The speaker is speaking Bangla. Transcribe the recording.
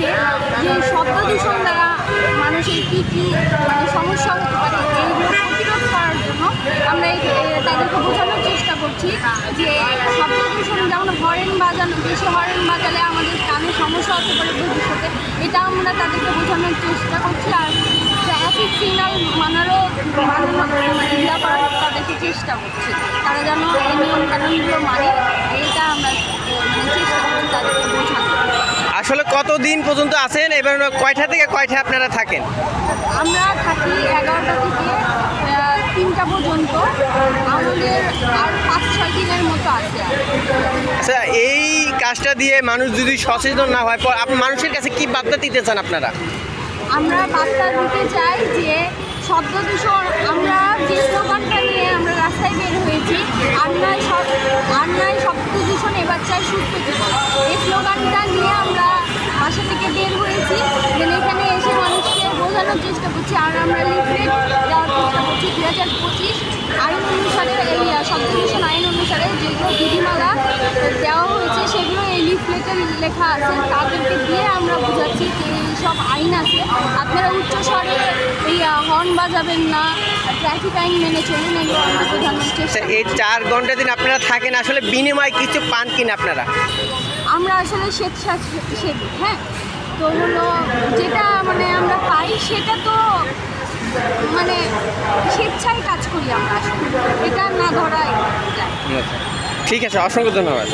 দেখে যে শব্দ দূষণ দ্বারা মানুষের কী কী মানে সমস্যা হতে পারে এইগুলো প্রতিরোধ করার জন্য আমরা তাদেরকে বোঝানোর চেষ্টা করছি যে শব্দ দূষণ যেমন হরেন বাজানো বেশি হরেন বাজালে আমাদের কানে সমস্যা হতে পারে ভবিষ্যতে, এটা আমরা তাদেরকে বোঝানোর চেষ্টা করছি আর ট্রাফিক সিগন্যাল মানারও মানানো মানে তাদেরকে চেষ্টা করছি। তারা যেন এই নিয়ম কানুনগুলো মানে এইটা আমরা এ, মানে চেষ্টা করছি তাদেরকে বোঝানো আসলে কতদিন পর্যন্ত আছেন? এবার কয়টা থেকে কয়টা আপনারা থাকেন? আমরা থাকি এগারোটা থেকে তিনটা পর্যন্ত। আমাদের আর পাঁচ ছয় দিনের মতো আছে। আচ্ছা এই কাজটা দিয়ে মানুষ যদি সচেতন না হয় মানুষের কাছে কি বার্তা দিতে চান আপনারা? আমরা বার্তা দিতে চাই যে শব্দ দূষণ আমরা যে স্লোগানটা নিয়ে আমরা রাস্তায় বের হয়েছি আর নয় সব আর নয় শব্দ দূষণ এবার চাই সুস্থ জীবন এই স্লোগানটা নিয়ে আমরা চেষ্টা করছি আর আমরা লিফলেট দেওয়ার চেষ্টা করছি দু হাজার পঁচিশ আইন অনুসারে এই আহ, শব্দ দূষণ আইন অনুসারে যেগুলো বিধিমালা দেওয়া হয়েছে সেগুলো এই লিফলেটে লেখা আছে। তাদেরকে দিয়ে আমরা বোঝাচ্ছি যে এই সব আইন আছে। আপনারা উচ্চ স্বরে এই হর্ন বাজাবেন না ট্রাফিক আইন মেনে চলুন এগুলো আমরা বোঝানোর চেষ্টা এই চার ঘণ্টা দিন আপনারা থাকেন আসলে বিনিময় কিছু পান কিনা আপনারা? আমরা আসলে স্বেচ্ছাসেবী হ্যাঁ তো হলো যেটা মানে আমরা পাই, সেটা তো মানে স্বেচ্ছায় কাজ করি আমরা এটা না ধরাই ঠিক আছে, অসংখ্য ধন্যবাদ।